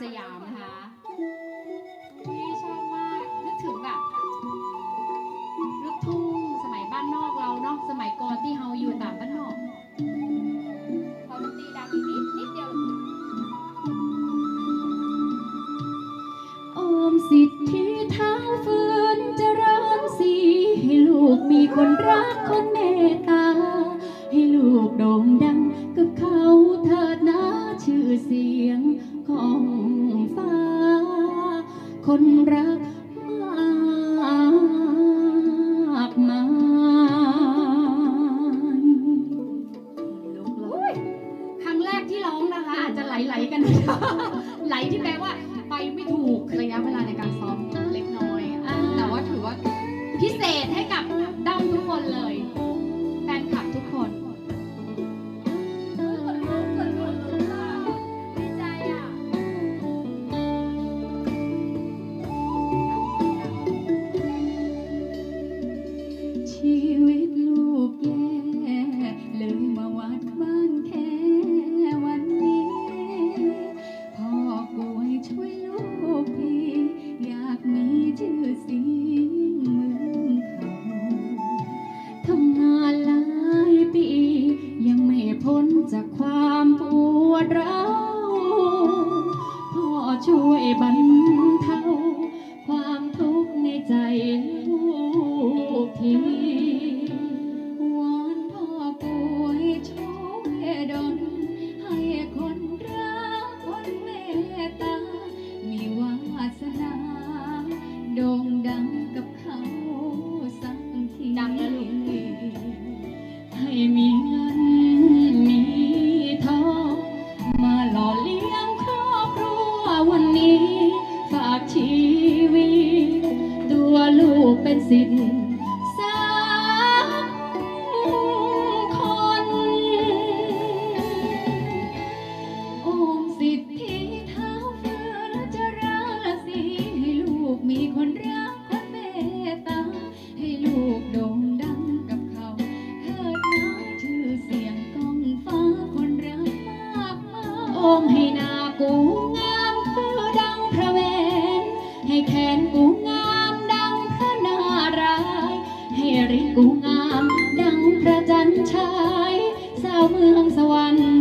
สยามนะคะอุ๊ยชอบมากนึกถึงแบบลูกทุ่งสมัยบ้านนอกเราเนาะสมัยก่อนที่เฮาอยู่ตามบ้านนอกพอดนตรีดังนิดนิดเดียวโอมสิทธิเท้าฟืนเจริญสีให้ลูกมีคนรักคนเมตตา ให้ลูกโด่งดัง เสียงของฟ้า คนรัก ชีวิตลูกแย่เลยมาวัดบ้านแค่วันนี้ พ่อป่วยช่วยลูกทีอยากมีชื่อเสียงเหมือนเขาทำงานหลายปี ยังไม่พ้นจากความปวดร้าวพ่อช่วยบรรเทาความทุกข์ในใจลูกที มีเงินมีทองมาหล่อเลี้ยงครอบครัววันนี้ ฝากชีวิต ตัวลูกเป็นสิทธิ์ แขนกูงามดังพระนารายณ์ให้ริกูงามดังพระจันทร์ฉายสาวเมืองสวรรค์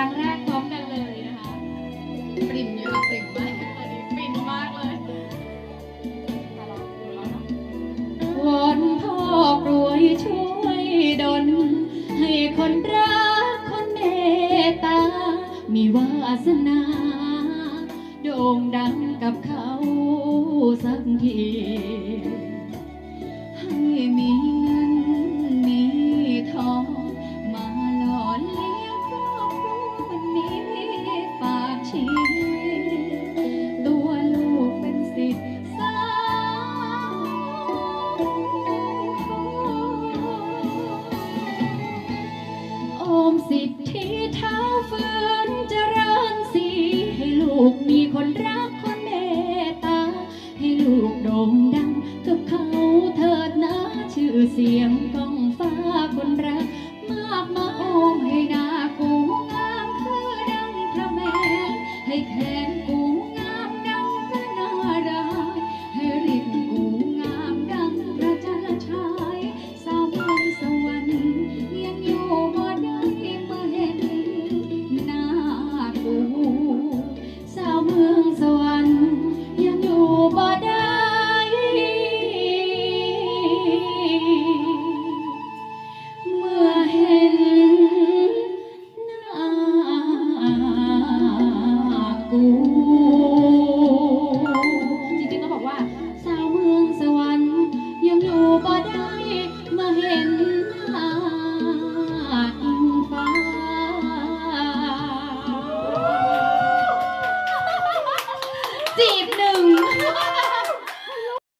รั้งแรกพร้อมกันเลยนะคะ ปริ่มอยู่ค่ะปริ่มมากอันนี้ปริ่มมากเลยแต่เราดูแล้วเนอะวอนพ่อกรวยช่วยดลให้คนรักคนเมตตา มีวาสนา โด่งดังกับเขาสักที ให้มีเงินมี